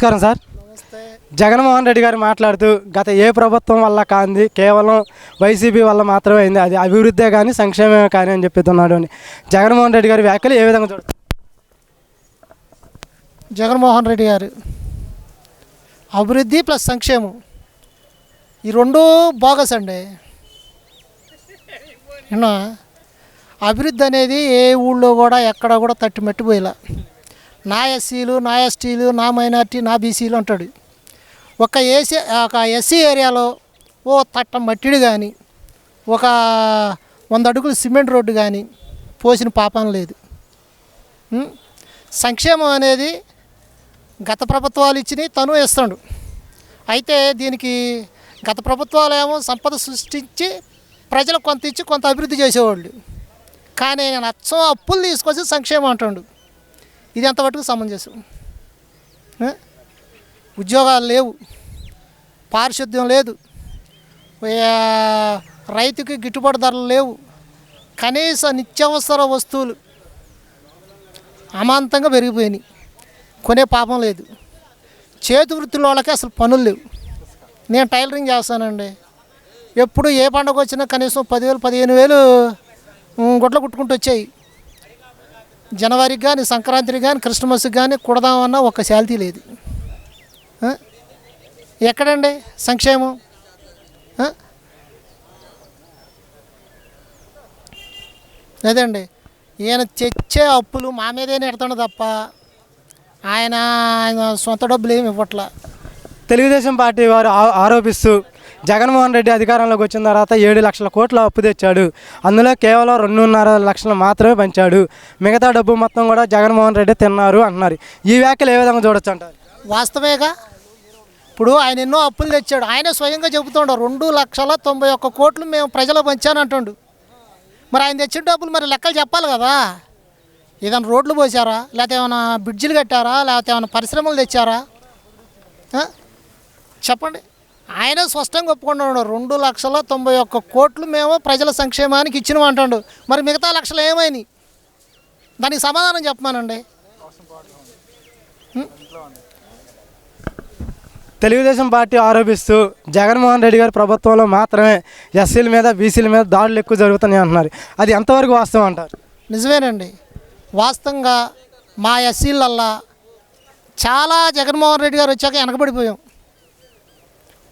నమస్కారం సార్. జగన్మోహన్ రెడ్డి గారు మాట్లాడుతూ గత ఏ ప్రభుత్వం వల్ల కాంది కేవలం వైసీపీ వల్ల మాత్రమే అయింది. అది అభివృద్ధే కానీ సంక్షేమమే కానీ అని చెప్తున్నాడు అని. జగన్మోహన్ రెడ్డి గారి వ్యాఖ్యలు ఏ విధంగా చూడ? జగన్మోహన్ రెడ్డి గారు అభివృద్ధి ప్లస్ సంక్షేమం ఈ రెండు బోగస్ అండి. అభివృద్ధి అనేది ఏ ఊళ్ళో కూడా ఎక్కడ కూడా తట్టి మట్టిపోయేలా నా ఎస్సీలు నా ఎస్టీలు నా మైనార్టీ నా బీసీలు అంటాడు. ఒక ఏసీ ఒక ఎస్సీ ఏరియాలో ఓ తట్ట మట్టిడి కానీ ఒక వంద అడుగులు సిమెంట్ రోడ్డు కానీ పోసిన పాపం లేదు. సంక్షేమం అనేది గత ప్రభుత్వాలు ఇచ్చినాయి తను ఇస్తాడు. అయితే దీనికి గత ప్రభుత్వాలు ఏమో సంపద సృష్టించి ప్రజలకు కొంత ఇచ్చి కొంత అభివృద్ధి చేసేవాళ్ళు. కానీ నేను అచ్చం అప్పులు తీసుకొచ్చి సంక్షేమం అంటాడు. ఇది ఎంతవరకు సమంజసం ఉద్యోగాలు లేవు. పారిశుద్ధ్యం లేదు. రైతుకి గిట్టుబాటు ధరలు లేవు. కనీస నిత్యావసర వస్తువులు అమాంతంగా పెరిగిపోయినాయి. కొనే పాపం లేదు. చేతి వృత్తుల వాళ్ళకి అసలు పనులు లేవు. నేను టైలరింగ్ చేస్తానండి. ఎప్పుడు ఏ పండుగ వచ్చినా కనీసం పదివేలు పదిహేను వేలు గుడ్లు కుట్టుకుంటూ వచ్చాయి. జనవరికి కానీ సంక్రాంతికి కానీ క్రిస్మస్కి కానీ కుడదామన్నా ఒక శాలిటీ లేదు. ఎక్కడండి సంక్షేమం? లేదండి అదండి ఈయన తెచ్చే అప్పులు మా మీదే నెడతాడు తప్ప ఆయన ఆయన సొంత డబ్బులు ఏమి ఇవ్వట్లా. తెలుగుదేశం పార్టీ వారు ఆ- ఆరోపిస్తూ జగన్మోహన్ రెడ్డి అధికారంలోకి వచ్చిన తర్వాత ఏడు లక్షల కోట్ల అప్పు తెచ్చాడు. అందులో కేవలం రెండున్నర లక్షలు మాత్రమే పంచాడు. మిగతా డబ్బు మొత్తం కూడా జగన్మోహన్ రెడ్డి తిన్నారు అంటున్నారు. ఈ వ్యాఖ్యలు ఏ విధంగా చూడొచ్చు అంటారు? వాస్తవేగా? ఇప్పుడు ఆయన ఎన్నో అప్పులు తెచ్చాడు. ఆయన స్వయంగా చెబుతుండు రెండు లక్షల తొంభై ఒక్క కోట్లు మేము ప్రజలకు పంచాను మరి ఆయన తెచ్చిన డబ్బులు మరి లెక్కలు చెప్పాలి కదా? ఏదైనా రోడ్లు పోసారా? లేకపోతే ఏమైనా బ్రిడ్జిలు కట్టారా? లేకపోతే ఏమైనా పరిశ్రమలు తెచ్చారా? చెప్పండి. ఆయన స్పష్టంగా ఒప్పుకున్నాడు రెండు లక్షల తొంభై ఒక్క కోట్లు మేము ప్రజల సంక్షేమానికి ఇచ్చినాం అంటాడు. మరి మిగతా లక్షలు ఏమైనాయి? దానికి సమాధానం చెప్పమానండి. తెలుగుదేశం పార్టీ ఆరోపిస్తూ జగన్మోహన్ రెడ్డి గారి ప్రభుత్వంలో మాత్రమే ఎస్సీల మీద బీసీల మీద దాడులు ఎక్కువ జరుగుతున్నాయి అంటున్నారు. అది ఎంతవరకు వాస్తవం అంటారు? నిజమేనండి. వాస్తవంగా మా ఎస్సీలల్లా చాలా జగన్మోహన్ రెడ్డి గారు వచ్చాక వెనకబడిపోయాం.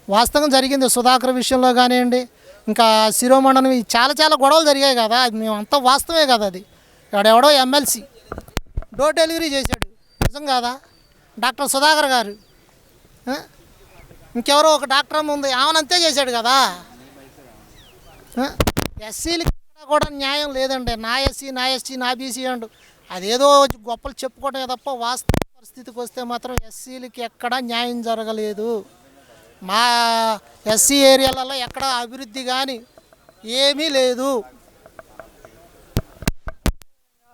వాస్తవం జరిగింది సుధాకర్ విషయంలో కానివ్వండి. ఇంకా శిరోమండనం చాలా చాలా గొడవలు జరిగాయి కదా. అది మేము అంతా వాస్తవమే కదా అది. ఎవడెవడో ఎమ్మెల్సీ డోర్ డెలివరీ చేశాడు. నిజం కాదా? డాక్టర్ సుధాకర్ గారు. ఇంకెవరో ఒక డాక్టర్ అమ్మ ఉంది. ఆమెనంతే చేశాడు కదా. ఎస్సీలకి కూడా న్యాయం లేదండి. నా ఎస్సీ నా ఎస్టీ నా బీసీ అండు అదేదో గొప్పలు చెప్పుకోవటమే తప్ప వాస్తవ పరిస్థితికి వస్తే మాత్రం ఎస్సీలకి ఎక్కడా న్యాయం జరగలేదు. మా ఎస్సీ ఏరియాలలో ఎక్కడ అభివృద్ధి కానీ ఏమీ లేదు.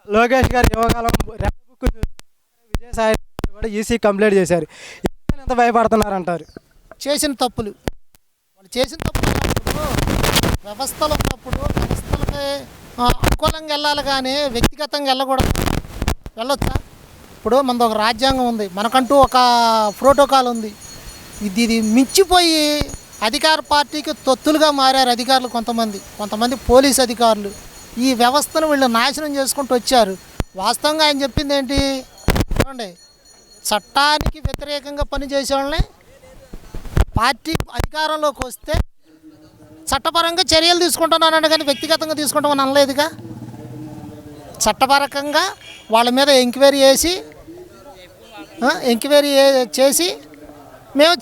లోకేష్ గారి యువకాలం రెడ్ బుక్ విజయసాయి కూడా ఈసీ కంప్లైంట్ చేశారు. ఎంత భయపడుతున్నారు అంటారు చేసిన తప్పులు. వాళ్ళు చేసిన తప్పులు వ్యవస్థలు ఉన్నప్పుడు వ్యవస్థలకి ఆ, అనుకూలంగా వెళ్ళాలి కానీ వ్యక్తిగతంగా వెళ్ళకూడదు. వెళ్ళొచ్చా? ఇప్పుడు మనది ఒక రాజ్యాంగం ఉంది. మనకంటూ ఒక ప్రోటోకాల్ ఉంది. ఇది ఇది మించిపోయి అధికార పార్టీకి తొత్తులుగా మారారు అధికారులు కొంతమంది. కొంతమంది పోలీస్ అధికారులు. ఈ వ్యవస్థను వీళ్ళు నాశనం చేసుకుంటూ వచ్చారు. వాస్తవంగా ఆయన చెప్పింది ఏంటి? చూడండి. చట్టానికి వ్యతిరేకంగా పనిచేసే వాళ్ళని పార్టీ అధికారంలోకి వస్తే చట్టపరంగా చర్యలు తీసుకుంటున్నానని కానీ వ్యక్తిగతంగా తీసుకుంటామని అనలేదుగా. చట్టపరకంగా వాళ్ళ మీద ఎంక్వైరీ చేసి ఎంక్వైరీ చేసి మేము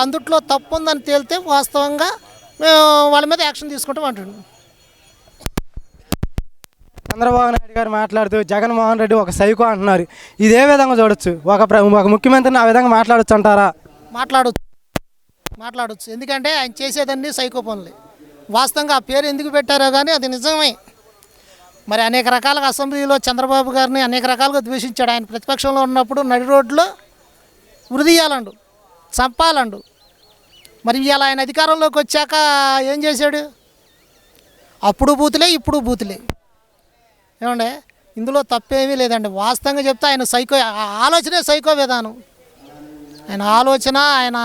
అందుట్లో తప్పు ఉందని తేలితే వాస్తవంగా మేము వాళ్ళ మీద యాక్షన్ తీసుకుంటాం అంటున్నాం. చంద్రబాబు నాయుడు గారు మాట్లాడుతూ జగన్మోహన్ రెడ్డి ఒక సైకో అంటున్నారు. ఇదే విధంగా చూడొచ్చు? ఒక ఒక ముఖ్యమంత్రిని ఆ విధంగా మాట్లాడొచ్చు అంటారా? మాట్లాడొచ్చు. మాట్లాడొచ్చు. ఎందుకంటే ఆయన చేసేదన్నీ సైకో పనులే. వాస్తవంగా ఆ పేరు ఎందుకు పెట్టారో కానీ అది నిజమే. మరి అనేక రకాలుగా అసెంబ్లీలో చంద్రబాబు గారిని అనేక రకాలుగా ద్వేషించాడు. ఆయన ప్రతిపక్షంలో ఉన్నప్పుడు నడి రోడ్లో ఉరిదీయాలండు. చంపాలండు. మరి ఇవాళ ఆయన అధికారంలోకి వచ్చాక ఏం చేశాడు? అప్పుడు బూతులే ఇప్పుడు బూతులే. ఏమండే? ఇందులో తప్పేమీ లేదండి. వాస్తవంగా చెప్తే ఆయన సైకో ఆలోచనే సైకో విధానం. ఆయన ఆలోచన ఆయన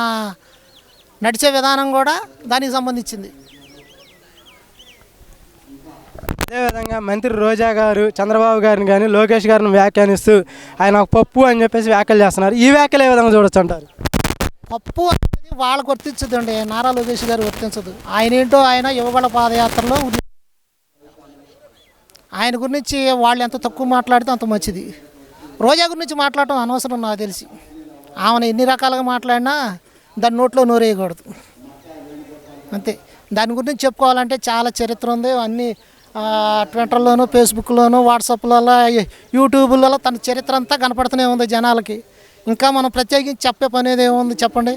నడిచే విధానం కూడా దానికి సంబంధించింది. అదేవిధంగా మంత్రి రోజా గారు చంద్రబాబు గారిని కానీ లోకేష్ గారిని వ్యాఖ్యానిస్తూ ఆయన ఒక పప్పు అని చెప్పేసి వ్యాఖ్యలు చేస్తున్నారు. ఈ వ్యాఖ్యలు ఏ విధంగా చూడొచ్చు అంటారు? పప్పు అనేది వాళ్ళకు వర్తించదండి నారా లోకేష్ గారు వర్తించదు. ఆయన ఏంటో ఆయన యువగల పాదయాత్రలో ఆయన గురించి వాళ్ళు ఎంత తక్కువ మాట్లాడితే అంత మంచిది. రోజా గురించి మాట్లాడటం అనవసరం నాకు తెలిసి. ఆమెను ఎన్ని రకాలుగా మాట్లాడినా దాని నోట్లో నోరేయకూడదు అంతే. దాని గురించి చెప్పుకోవాలంటే చాలా చరిత్ర ఉంది. అన్నీ ట్విట్టర్లోను ఫేస్బుక్లోను వాట్సాప్లలో యూట్యూబ్లలో తన చరిత్ర అంతా కనపడుతూనే ఉంది జనాలకి. ఇంకా మనం ప్రత్యేకించి చెప్పే పని ఏముంది చెప్పండి?